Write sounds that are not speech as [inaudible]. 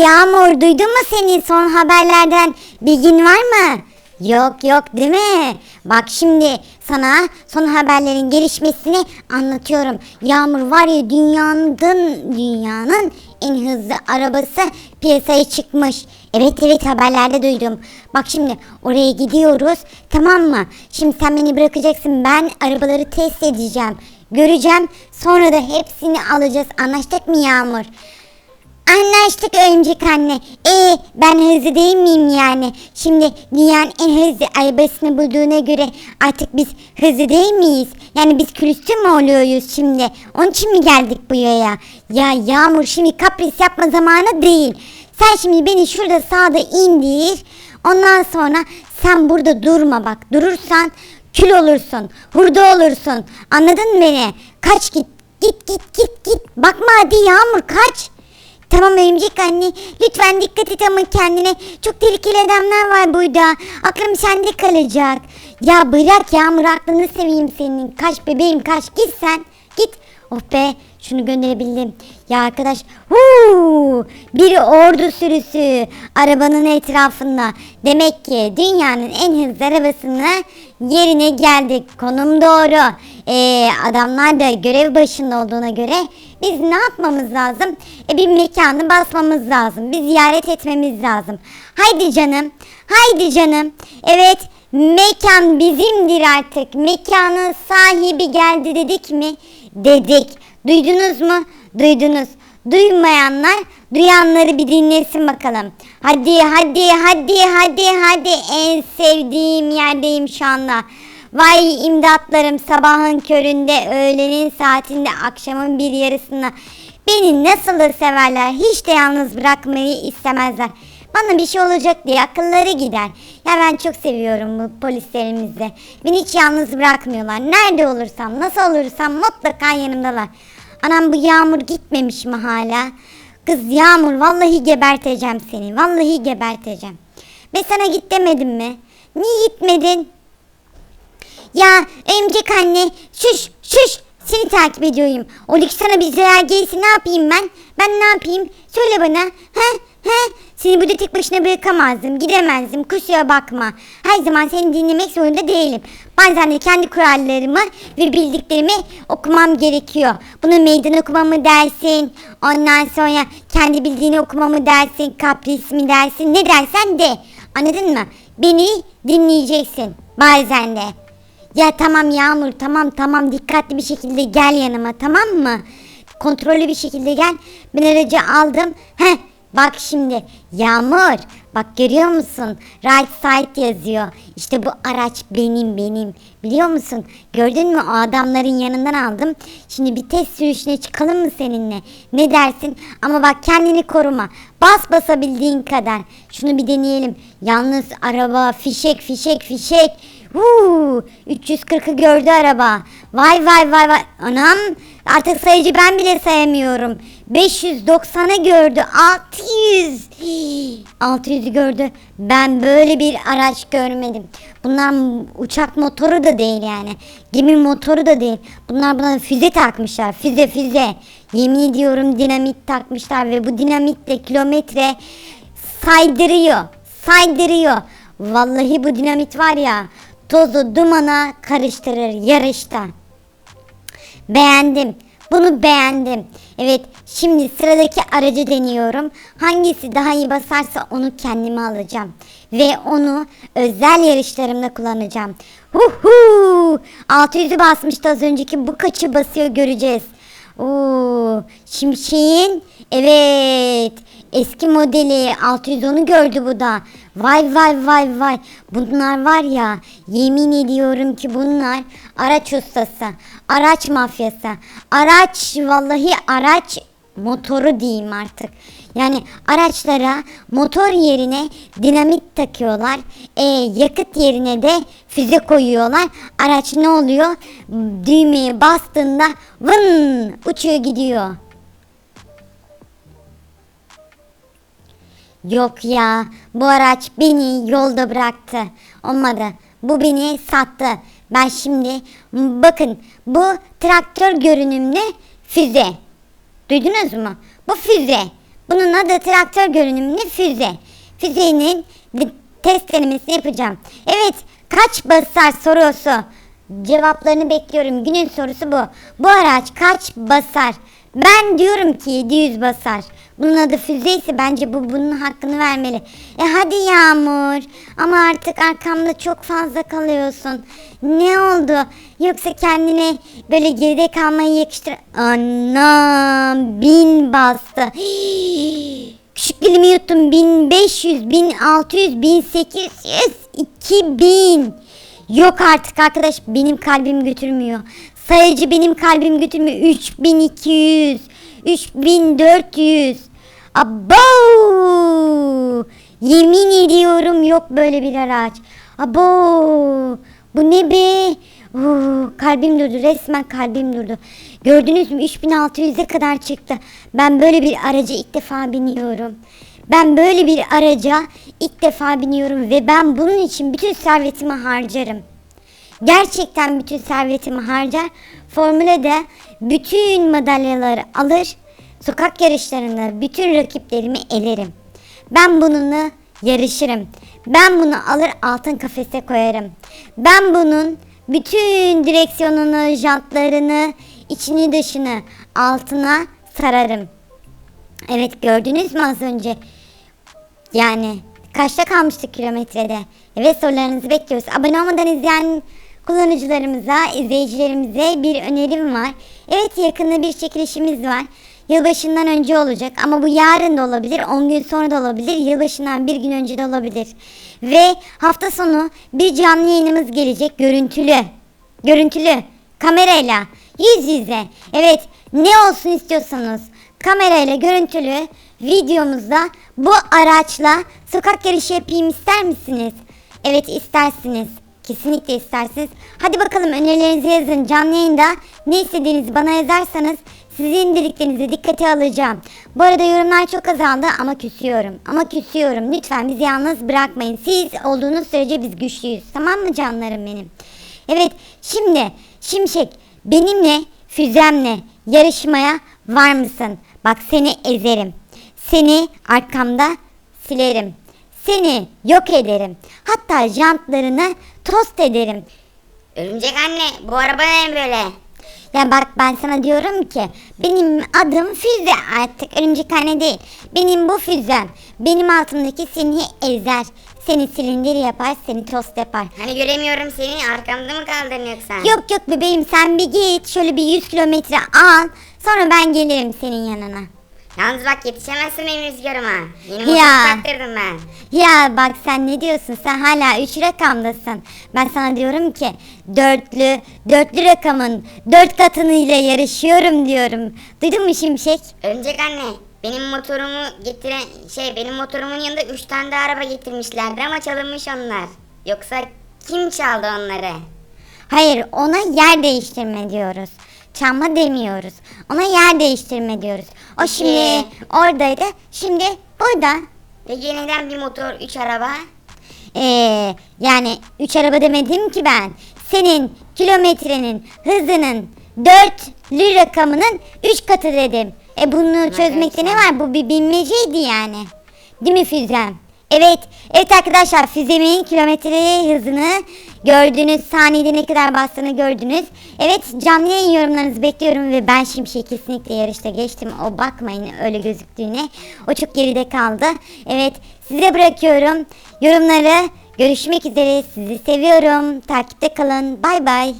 Yağmur duydun mu senin son haberlerden bilgin var mı? Yok yok değil mi? Bak şimdi sana son haberlerin gelişmesini anlatıyorum. Yağmur var ya dünyanın dünyanın en hızlı arabası piyasaya çıkmış. Evet evet haberlerde duydum. Bak şimdi oraya gidiyoruz tamam mı? Şimdi sen beni bırakacaksın ben arabaları test edeceğim. Göreceğim sonra da hepsini alacağız anlaştık mı Yağmur? Anlaştık örümcek anne. Ee ben hızlı değil miyim yani? Şimdi dünyanın en hızlı arabasını bulduğuna göre artık biz hızlı değil miyiz? Yani biz külüstü mü oluyoruz şimdi? Onun için mi geldik buraya? Ya Yağmur şimdi kapris yapma zamanı değil. Sen şimdi beni şurada sağda indir. Ondan sonra sen burada durma bak. Durursan kül olursun. Hurda olursun. Anladın mı beni? Kaç git. Git git git git. Bakma hadi Yağmur kaç. Tamam örümcek anne. Lütfen dikkat et ama kendine. Çok tehlikeli adamlar var burada. Aklım sende kalacak. Ya bırak Yağmur aklını seveyim senin. Kaç bebeğim kaç. Git sen. Git. Oh be şunu gönderebildim. Ya arkadaş huu, bir ordu sürüsü arabanın etrafında. Demek ki dünyanın en hızlı arabasını yerine geldik. Konum doğru. Ee, adamlar da görev başında olduğuna göre biz ne yapmamız lazım? E, bir mekanı basmamız lazım. Bir ziyaret etmemiz lazım. Haydi canım. Haydi canım. Evet mekan bizimdir artık. Mekanın sahibi geldi dedik mi? Dedik. Duydunuz mu? Duydunuz. Duymayanlar duyanları bir dinlesin bakalım. Hadi hadi hadi hadi hadi en sevdiğim yerdeyim şu anda. Vay imdatlarım sabahın köründe, öğlenin saatinde, akşamın bir yarısında. Beni nasıl severler, hiç de yalnız bırakmayı istemezler. Bana bir şey olacak diye akılları gider. Ya ben çok seviyorum bu polislerimizi. Beni hiç yalnız bırakmıyorlar. Nerede olursam, nasıl olursam mutlaka yanımdalar. Anam bu Yağmur gitmemiş mi hala? Kız Yağmur vallahi geberteceğim seni. Vallahi geberteceğim. Ben sana git demedim mi? Niye gitmedin? Ya emcik anne şuş şuş seni takip ediyorum. O lüks sana bir zarar gelirse ne yapayım ben? Ben ne yapayım? Söyle bana. He he seni burada tek başına bırakamazdım. Gidemezdim. Kusura bakma. Her zaman seni dinlemek zorunda değilim. Bazen de kendi kurallarımı ve bildiklerimi okumam gerekiyor. Bunu meydan okumamı dersin. Ondan sonra kendi bildiğini okumamı dersin. Kapris mi dersin. Ne dersen de. Anladın mı? Beni dinleyeceksin. Bazen de. Ya tamam Yağmur tamam tamam dikkatli bir şekilde gel yanıma tamam mı? Kontrollü bir şekilde gel. Ben aracı aldım. Heh bak şimdi Yağmur bak görüyor musun? Right side yazıyor. İşte bu araç benim benim. Biliyor musun? Gördün mü o adamların yanından aldım. Şimdi bir test sürüşüne çıkalım mı seninle? Ne dersin? Ama bak kendini koruma. Bas basabildiğin kadar. Şunu bir deneyelim. Yalnız araba fişek fişek fişek. Huu, 340'ı gördü araba. Vay vay vay vay. Anam artık sayıcı ben bile sayamıyorum. 590'ı gördü. 600. Hii, 600'ü gördü. Ben böyle bir araç görmedim. Bunlar uçak motoru da değil yani. Gemi motoru da değil. Bunlar buna füze takmışlar. Füze füze. Yemin ediyorum dinamit takmışlar ve bu dinamitle kilometre saydırıyor. Saydırıyor. Vallahi bu dinamit var ya tozu dumana karıştırır yarışta. Beğendim. Bunu beğendim. Evet şimdi sıradaki aracı deniyorum. Hangisi daha iyi basarsa onu kendime alacağım. Ve onu özel yarışlarımda kullanacağım. Huhu! 600'ü basmıştı az önceki bu kaçı basıyor göreceğiz. Oo, Şimşek'in evet eski modeli 610'u gördü bu da. Vay vay vay vay. Bunlar var ya yemin ediyorum ki bunlar araç ustası, araç mafyası, araç vallahi araç motoru diyeyim artık. Yani araçlara motor yerine dinamit takıyorlar. E, yakıt yerine de füze koyuyorlar. Araç ne oluyor? Düğmeye bastığında vın uçuyor gidiyor. Yok ya bu araç beni yolda bıraktı. Olmadı. Bu beni sattı. Ben şimdi bakın bu traktör görünümlü füze. Duydunuz mu? Bu füze. Bunun adı traktör görünümlü füze. Füzenin test denemesini yapacağım. Evet kaç basar sorusu. Cevaplarını bekliyorum. Günün sorusu bu. Bu araç kaç basar? Ben diyorum ki 700 basar. Bunun adı füze ise bence bu bunun hakkını vermeli. E hadi Yağmur. Ama artık arkamda çok fazla kalıyorsun. Ne oldu? Yoksa kendine böyle geride kalmayı yakıştır... Anam bin bastı. [gasps] Küçük dilimi yuttum. 1500, 1600, 1800, 2000. Yok artık arkadaş benim kalbim götürmüyor. Sayıcı benim kalbim götürmüyor. 3200, 3400. Abo! Yemin ediyorum yok böyle bir araç. Abo! Bu ne be? Oo, kalbim durdu resmen kalbim durdu. Gördünüz mü 3600'e kadar çıktı. Ben böyle bir araca ilk defa biniyorum. Ben böyle bir araca ilk defa biniyorum ve ben bunun için bütün servetimi harcarım. Gerçekten bütün servetimi harcar. Formülede bütün madalyaları alır. Sokak yarışlarında bütün rakiplerimi elerim. Ben bununla yarışırım. Ben bunu alır altın kafese koyarım. Ben bunun bütün direksiyonunu, jantlarını, içini dışını altına sararım. Evet gördünüz mü az önce? Yani kaçta kalmıştık kilometrede? Evet sorularınızı bekliyoruz. Abone olmadan izleyen kullanıcılarımıza, izleyicilerimize bir önerim var. Evet yakında bir çekilişimiz var. Yılbaşından önce olacak ama bu yarın da olabilir, 10 gün sonra da olabilir, yılbaşından bir gün önce de olabilir. Ve hafta sonu bir canlı yayınımız gelecek, görüntülü. Görüntülü, kamerayla, yüz yüze. Evet, ne olsun istiyorsanız kamerayla görüntülü videomuzda bu araçla sokak yarışı yapayım ister misiniz? Evet istersiniz. Kesinlikle istersiniz. Hadi bakalım önerilerinizi yazın canlı yayında. Ne istediğinizi bana yazarsanız sizin dediklerinizi dikkate alacağım. Bu arada yorumlar çok azaldı ama küsüyorum. Ama küsüyorum. Lütfen bizi yalnız bırakmayın. Siz olduğunuz sürece biz güçlüyüz. Tamam mı canlarım benim? Evet şimdi Şimşek benimle füzemle yarışmaya var mısın? Bak seni ezerim. Seni arkamda silerim. Seni yok ederim. Hatta jantlarını tost ederim. Örümcek anne bu araba ne böyle? Ya bak ben sana diyorum ki benim adım füze artık örümcek anne değil. Benim bu füzem. Benim altımdaki seni ezer. Seni silindir yapar, seni tost yapar. Hani göremiyorum seni arkamda mı kaldın yoksa? Yok yok bebeğim sen bir git şöyle bir 100 kilometre al. Sonra ben gelirim senin yanına. Yalnız bak yetişemezsin benim rüzgarıma. Yeni Ya. taktırdım ben. Ya bak sen ne diyorsun? Sen hala 3 rakamdasın. Ben sana diyorum ki dörtlü, dörtlü rakamın dört katınıyla yarışıyorum diyorum. Duydun mu Şimşek? Örümcek anne benim motorumu getiren şey benim motorumun yanında 3 tane de araba getirmişlerdi ama çalınmış onlar. Yoksa kim çaldı onları? Hayır ona yer değiştirme diyoruz. Çalma demiyoruz. Ona yer değiştirme diyoruz. O şimdi Peki. oradaydı. Şimdi burada. Peki neden bir motor 3 araba? Ee, yani 3 araba demedim ki ben. Senin kilometrenin hızının 4'lü rakamının 3 katı dedim. E bunu çözmekte ne var? Bu bir bilmeceydi yani. Değil mi Füzem? Evet. Evet arkadaşlar Füzem'in kilometre hızını gördünüz. Saniyede ne kadar bastığını gördünüz. Evet canlı yayın yorumlarınızı bekliyorum ve ben Şimşek'i kesinlikle yarışta geçtim. O bakmayın öyle gözüktüğüne. O çok geride kaldı. Evet size bırakıyorum. Yorumları görüşmek üzere. Sizi seviyorum. Takipte kalın. Bay bay.